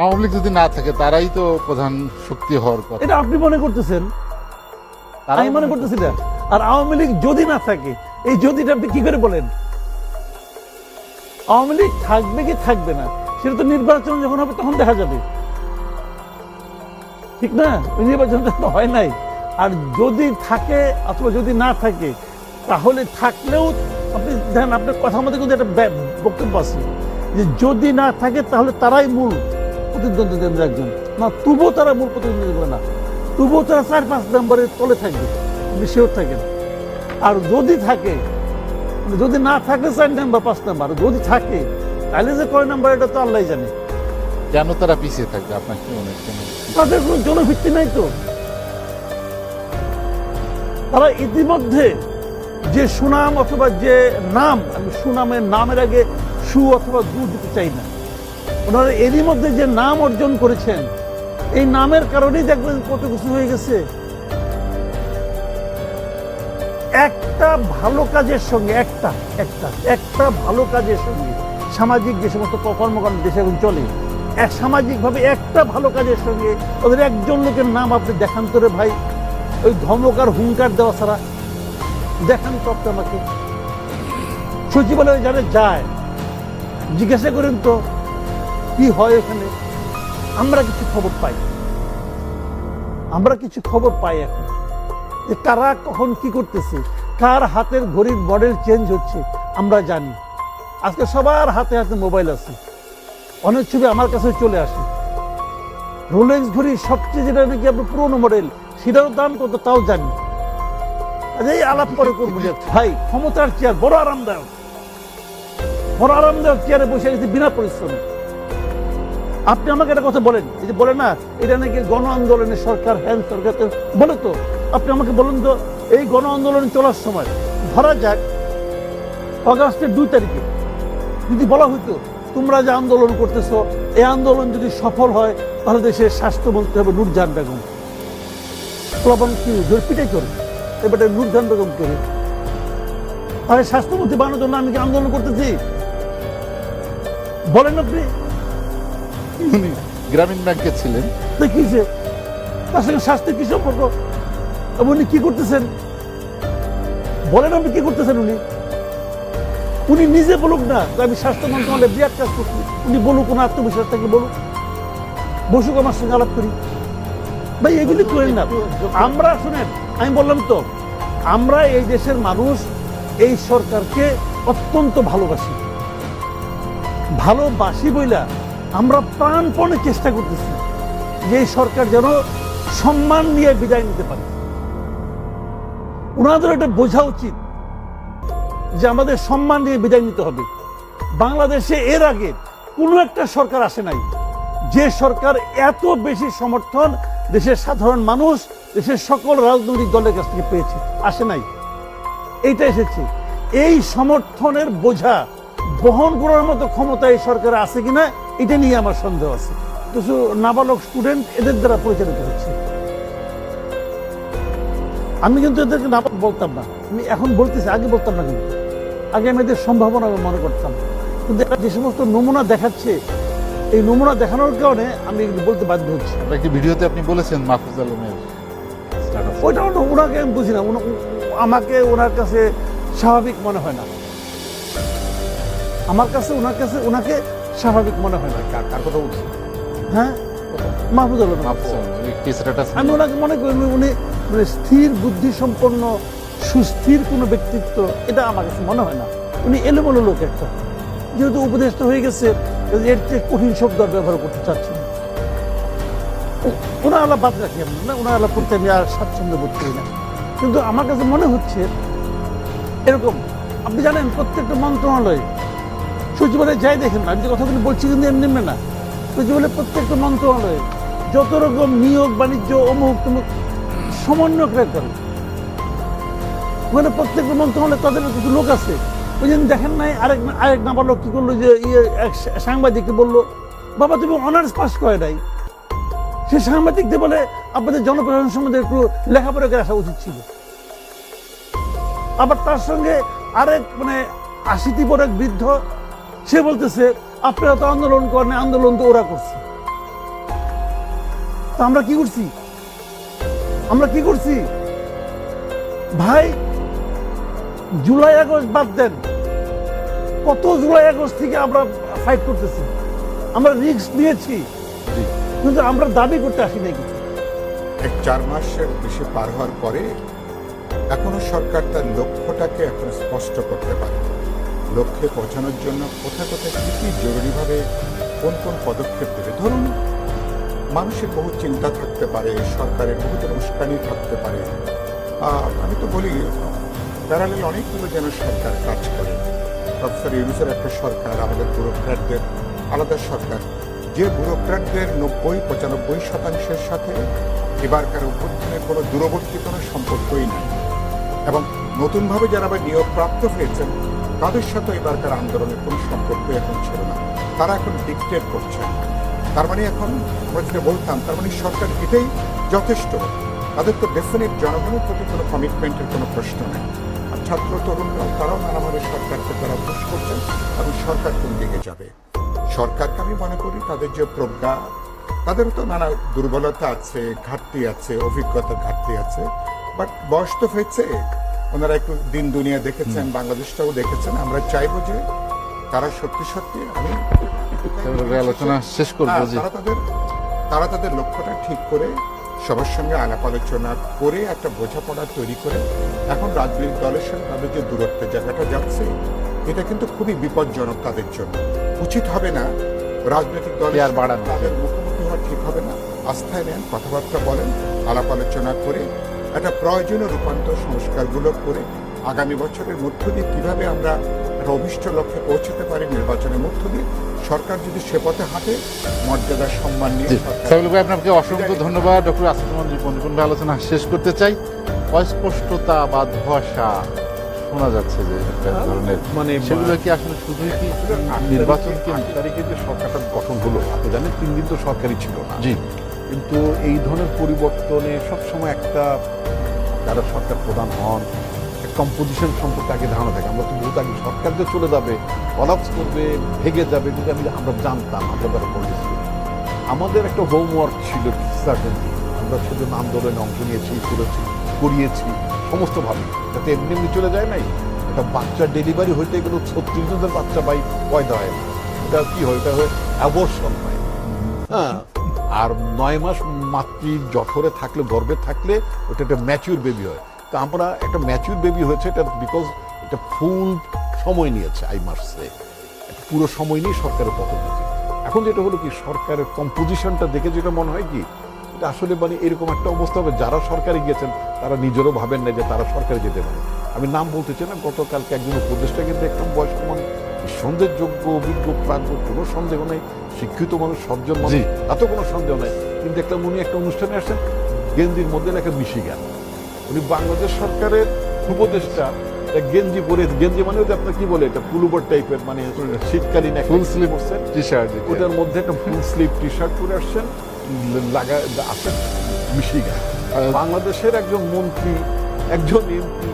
আওয়ামী লীগ যদি না থাকে তারাই তো প্রধান শক্তি হওয়ার কথা। এটা আপনি মনে করতেছেন? আমি মনে করতেছি না। আর আওয়ামী লীগ যদি না থাকে এই যদিটা আপনি কি করে বলেন? আওয়ামী লীগ থাকবে কি থাকবে না? সেটা তো নির্বাচন যখন হবে তখন দেখা যাবে। ঠিক না? ওই নির্বাচনটা তো হয় নাই। আর যদি থাকে অথবা যদি না থাকে তাহলে থাকলেও আপনি দেখেন আপনার কথা মধ্যে কিন্তু একটা ব্য- বক্তব্য আছে। যে যদি না থাকে তাহলে তারাই মূল। প্রতিদ্বন্দ্বী কেন্দ্রের একজন। না তবুও তারা মূল প্রতিদ্বন্দ্বী করে না। তবুও তারা চার পাঁচ নম্বরের তলে থাকবে শিওর থাকেন আর যদি থাকে মানে যদি না থাকে চার নাম্বার পাঁচ নাম্বার যদি থাকে তাহলে যে কয় নাম্বার এটা তো আল্লাহ জানে। কেন তারা পিছিয়ে থাকবে? আপনার কি মনে কেন? তাদের কোনো জনভিত্তি নাই তো। তারা ইতিমধ্যে যে সুনাম অথবা যে নাম আমি সুনামের নামের আগে সু অথবা দু দিতে চাই না। ওনারা এরই মধ্যে যে নাম অর্জন করেছেন, এই নামের কারণেই দেখবেন কত কিছু হয়ে গেছে। একটা ভালো কাজের সঙ্গে, একটা একটা একটা ভালো কাজের সঙ্গে সামাজিক যে সমস্ত কর্মকাণ্ড দেশে এখন চলে এক সামাজিকভাবে একটা ভালো কাজের সঙ্গে ওদের একজন লোকের নাম আপনি দেখান তো রে ভাই, ওই ধমক আর হুঙ্কার দেওয়া ছাড়া। দেখান তো আপনি আমাকে। সচিবালয়ে যারা যায়, জিজ্ঞাসা করেন তো কি হয় ওখানে আমরা কিছু খবর পাই। আমরা কিছু খবর পাই এখন। যে কারা কখন কি করতেছে, কার হাতের ঘড়ির মডেল চেঞ্জ হচ্ছে, আমরা জানি। আজকে সবার হাতে হাতে মোবাইল আছে। অনেক ছবি আমার কাছে চলে আসে। রোলেক্স ঘড়ির সবচেয়ে যেটা নাকি আপনার পুরোনো মডেল সেটারও দাম কত তাও জানি। এই আলাপ করে করব যে, ভাই, ক্ষমতার চেয়ার বড় আরামদায়ক। বড় আরামদায়ক চেয়ারে বসে গেছে বিনা পরিশ্রমে। আপনি আমাকে একটা কথা বলেন। যে বলে না, এটা নাকি গণ আন্দোলনের সরকার, হ্যান সরকার বলে তো। আপনি আমাকে বলুন তো, এই গণ আন্দোলন চলার সময়, ধরা যাক, অগাস্টের দুই তারিখে, যদি বলা হইতো, তোমরা যে আন্দোলন করতেছো, এই আন্দোলন যদি সফল হয়, তাহলে দেশের স্বাস্থ্যমন্ত্রী হবে নুরজান বেগম। প্লাবন কি পিটাই করে? এবারে নুরজান বেগম করে তাহলে স্বাস্থ্যমন্ত্রী বানানোর জন্য আমি কি আন্দোলন করতেছি? বলেন আপনি। উনি গ্রামীণ ব্যাংকে ছিলেন। দেখিয়েছে তার সঙ্গে স্বাস্থ্যের কি সম্পর্ক? উনি কি করতেছেন? বলেন আপনি কি করতেছেন উনি? উনি নিজে বলুক না যে আমি স্বাস্থ্য মন্ত্রণালয়ে বিরাট কাজ করছি। উনি বলুক, কোনো আত্মবিশ্বাস থাকলে বলুক। বসুক, আমার সঙ্গে আলাপ করি। ভাই, এগুলি করেন না। আমরা শুনেন, আমি বললাম তো, আমরা এই দেশের মানুষ, এই সরকারকে অত্যন্ত ভালোবাসি। ভালোবাসি বইলা আমরা প্রাণপণে চেষ্টা করতেছি যে সরকার যেন সম্মান নিয়ে বিদায় নিতে পারে। ওনাদের এটা বোঝা উচিত যে আমাদের সম্মান নিয়ে বিদায় নিতে হবে। বাংলাদেশে এর আগে কোনো একটা সরকার আসে নাই। যে সরকার এত বেশি সমর্থন দেশের সাধারণ মানুষ, দেশের সকল রাজনৈতিক দলের কাছ থেকে পেয়েছে, আসে নাই। এইটা এসেছে। এই সমর্থনের বোঝা বহন করার মতো ক্ষমতা এই সরকার আছে কিনা এটা নিয়ে আমার সন্দেহ আছে। কিছু নাবালক স্টুডেন্ট এদের দ্বারা পরিচালিত হচ্ছে। আমি কিন্তু এদেরকে নাবালক বলতাম না। আমি এখন বলতেছি আগে বলতাম না কিন্তু। আগে আমি এদের সম্ভাবনা মনে করতাম। কিন্তু যে সমস্ত নমুনা দেখাচ্ছে এই নমুনা দেখানোর কারণে আমি বলতে বাধ্য হচ্ছি। একটি ভিডিওতে আপনি বলেছেন মাহফুজ আলমের। ওইটা ওনা- ওনাকে আমি বুঝি না। আমাকে ওনার কাছে স্বাভাবিক মনে হয় না। আমার কাছে ওনার কাছে ওনাকে স্বাভাবিক মনে হয় না কার কার কথা বলছেন হ্যাঁ? মাহফুজ আলম মাহফুজ আলমের একটি স্ট্যাটাস আমি ওনাকে মনে করি উনি- মানে স্থির বুদ্ধি সম্পন্ন সুস্থির কোনো ব্যক্তিত্ব এটা আমার কাছে মনে হয় না। উনি এলোমেলো লোক একটা। যেহেতু উপদেষ্টা হয়ে গেছে এর চেয়ে কঠিন শব্দ ব্যবহার করতে চাচ্ছি না। ওনার আলাপ বাদ রাখি আমরা না ওনার আলাপ করতে আমি আর স্বাচ্ছন্দ্য বোধ করি না। কিন্তু আমার কাছে মনে হচ্ছে এরকম আপনি জানেন প্রত্যেকটা মন্ত্রণালয়ে সচিবালয়ে যাই দেখেন না, আমি যে কথাগুলো বলছি কিন্তু এমনি এমনি না। সচিবালয়ে প্রত্যেকটা মন্ত্রণালয়ে যত রকম নিয়োগ, বাণিজ্য, অমুক তমুক সমন্বয়করা করে। মানে প্রত্যেকটা মন্ত্রণালয়ে তাদের কিছু লোক আছে। ওই জন্য দেখেন নাই, আরেক আরেক নাবালক কি করল যে ইয়ে এক সাংবাদিককে বলল, বাবা, তুমি অনার্স পাস করে নাই। সে সাংবাদিকদের বলে, আপনাদের জনপ্রশাসন সম্বন্ধে একটু লেখাপড়া করে আসা উচিত ছিল। আবার তার সঙ্গে আরেক মানে আশিটি বড় এক বৃদ্ধ সে বলতেছে আপনারা তো আন্দোলন করেন আন্দোলন তো ওরা করছে। তো আমরা কি করছি? আমরা কি করছি? ভাই জুলাই আগস্ট বাদ দেন। কত জুলাই আগস্ট থেকে আমরা ফাইট করতেছি। আমরা রিস্ক নিয়েছি। কিন্তু আমরা দাবি করতে আসি নাই। কিছু এক চার মাসের বেশি পার হওয়ার পরে এখনও সরকার তার লক্ষ্যটাকে এখন স্পষ্ট করতে পারে। লক্ষ্যে পৌঁছানোর জন্য কোথায় কোথায় কী কী জরুরিভাবে কোন কোন পদক্ষেপ দেবে ধরুন, মানুষের বহু চিন্তা থাকতে পারে, সরকারের বহুত উস্কানি থাকতে পারে। আমি তো বলি, প্যারালেল অনেকগুলো যেন সরকার কাজ করে। প্রফেসর ইউনুসের একটা সরকার, আমাদের ব্যুরোক্র্যাটদের, আলাদা সরকার। যে ব্যুরোক্র্যাটদের নব্বই, পঁচানব্বই শতাংশের সাথে এবারকার অভ্যুত্থানের কোনো দূরবর্তী কোনো সম্পর্কই নেই। এবং নতুনভাবে যারা আবার নিয়োগপ্রাপ্ত হয়েছেন তাদের সাথে এবারকার আন্দোলনের কোনো সম্পর্ক এখন ছিল না। তারা এখন ডিকটেট করছেন তার মানে এখন আমরা যেটা বলতাম, তার মানে সরকার এটাই যথেষ্ট। তাদের তো ডেফিনেট জনগণের প্রতি কোনো কমিটমেন্টের কোনো প্রশ্ন নেই। আর ছাত্র, তরুণরা, তারাও নানাভাবে সরকারকে তারা পুশ করছেন এবং সরকার কোন দিকে যাবে। সরকারকে আমি মনে করি তাদের যে প্রজ্ঞা, তাদের তো নানা দুর্বলতা আছে, ঘাটতি আছে, অভিজ্ঞতার ঘাটতি আছে বাট বয়স তো হয়েছে। ওনারা একটু দিন দুনিয়া দেখেছেন বাংলাদেশটাও দেখেছেন। আমরা চাইব যে তারা সত্যি সত্যি আমি আলোচনা শেষ করব হ্যাঁ, তারা তাদের তারা তাদের লক্ষ্যটা ঠিক করে সবার সঙ্গে আলাপ আলোচনা করে একটা বোঝাপড়া তৈরি করে এখন রাজনৈতিক দলের সঙ্গে তাদের যে দূরত্বের জায়গাটা যাচ্ছে এটা কিন্তু খুবই বিপজ্জনক তাদের জন্য। উচিত হবে না রাজনৈতিক দল আর বাড়ানো। তাদের মুখোমুখি হওয়া ঠিক হবে না। আস্থায় নেন কথাবার্তা বলেন আলাপ আলোচনা করে একটা প্রয়োজনীয় রূপান্তর সংস্কারগুলো করে আগামী বছরের মধ্য দিয়ে কীভাবে আমরা একটা অভিষ্ট লক্ষ্যে পৌঁছতে পারি নির্বাচনের মধ্য দিয়ে সরকার যদি সে পথে হাঁটে মর্যাদা সম্মান নিয়ে সরকার- ভাই আপনাকে অসংখ্য ধন্যবাদ। ডক্টর আসিফুর নিপুণভাবে আলোচনা শেষ করতে চাই? অস্পষ্টতা বা ধোয়াশা শোনা যাচ্ছে যে একটা ধরনের মানে সেগুলো কি আসলে শুধুই কি নির্বাচনকে আট তারিখে যে সরকারটা গঠন হলো আপনি জানেন তিন দিন তো সরকারই ছিল না। জি। কিন্তু এই ধরনের পরিবর্তনে সবসময় একটা, যারা সরকার প্রধান হন কম্পোজিশন সম্পর্কে আগে ধারণা থাকে। আমরা তো বহুত আগে সরকার যে চলে যাবে কলাপস করবে, ভেঙে যাবে কিন্তু আমি আমরা জানতাম, আমরা যারা পলিটিক্স আমাদের একটা হোমওয়ার্ক ছিল সার্টেনলি আমরা সেজন্য আন্দোলনে অংশ নিয়েছি করেছি করিয়েছি, সমস্তভাবে। যাতে এমনি এমনি চলে যায় নাই? একটা বাচ্চা ডেলিভারি হইতে গেলে ছত্রিশ জনের বাচ্চা বাই পয়দা হয় এটা কি হয়? এটা হয় অ্যাবর্শন হয়। হ্যাঁ। আর নয় মাস মাতৃ জঠরে থাকলে, গর্ভে থাকলে ওটা একটা ম্যাচিউর বেবি হয়। তো আমরা একটা ম্যাচিউর বেবি হয়েছে, এটা বিকজ এটা ফুল সময় নিয়েছে, আই মাসে পুরো সময় নিয়ে সরকারের পতন হয়েছে এখন যেটা হলো কি, সরকারের কম্পোজিশনটা দেখে যেটা মনে হয় কি, এটা আসলে মানে এরকম একটা অবস্থা হবে, যারা সরকারে গিয়েছেন, তারা নিজেরও ভাবেন না যে তারা সরকারে যেতে পারে। আমি নাম বলতে চাই না, গতকালকে একজন উপদেষ্টাকে দেখলাম, বয়স্ক মানুষ। সন্দেহযোগ্য অভিজ্ঞ, প্রাজ্ঞ, কোনো সন্দেহ নেই। শিক্ষিত মানুষ সজ্জন মানুষ এত কোনো সন্দেহ নেই। কিন্তু দেখলাম উনি একটা অনুষ্ঠানে আসছেন গেঞ্জির মধ্যে লেখা মিশিগান। উনি বাংলাদেশ সরকারের উপদেষ্টা গেঞ্জি পরে গেঞ্জি মানে আপনার কি বলে এটা পুলুবার টাইপের মানে শীতকালীন একটা ফুল স্লিভ পরছেন। টি শার্ট ওটার মধ্যে একটা ফুল স্লিভ টি শার্ট পরে আসছেন লাগা আসেন মিশিগান। বাংলাদেশের একজন মন্ত্রী একজন এমপি।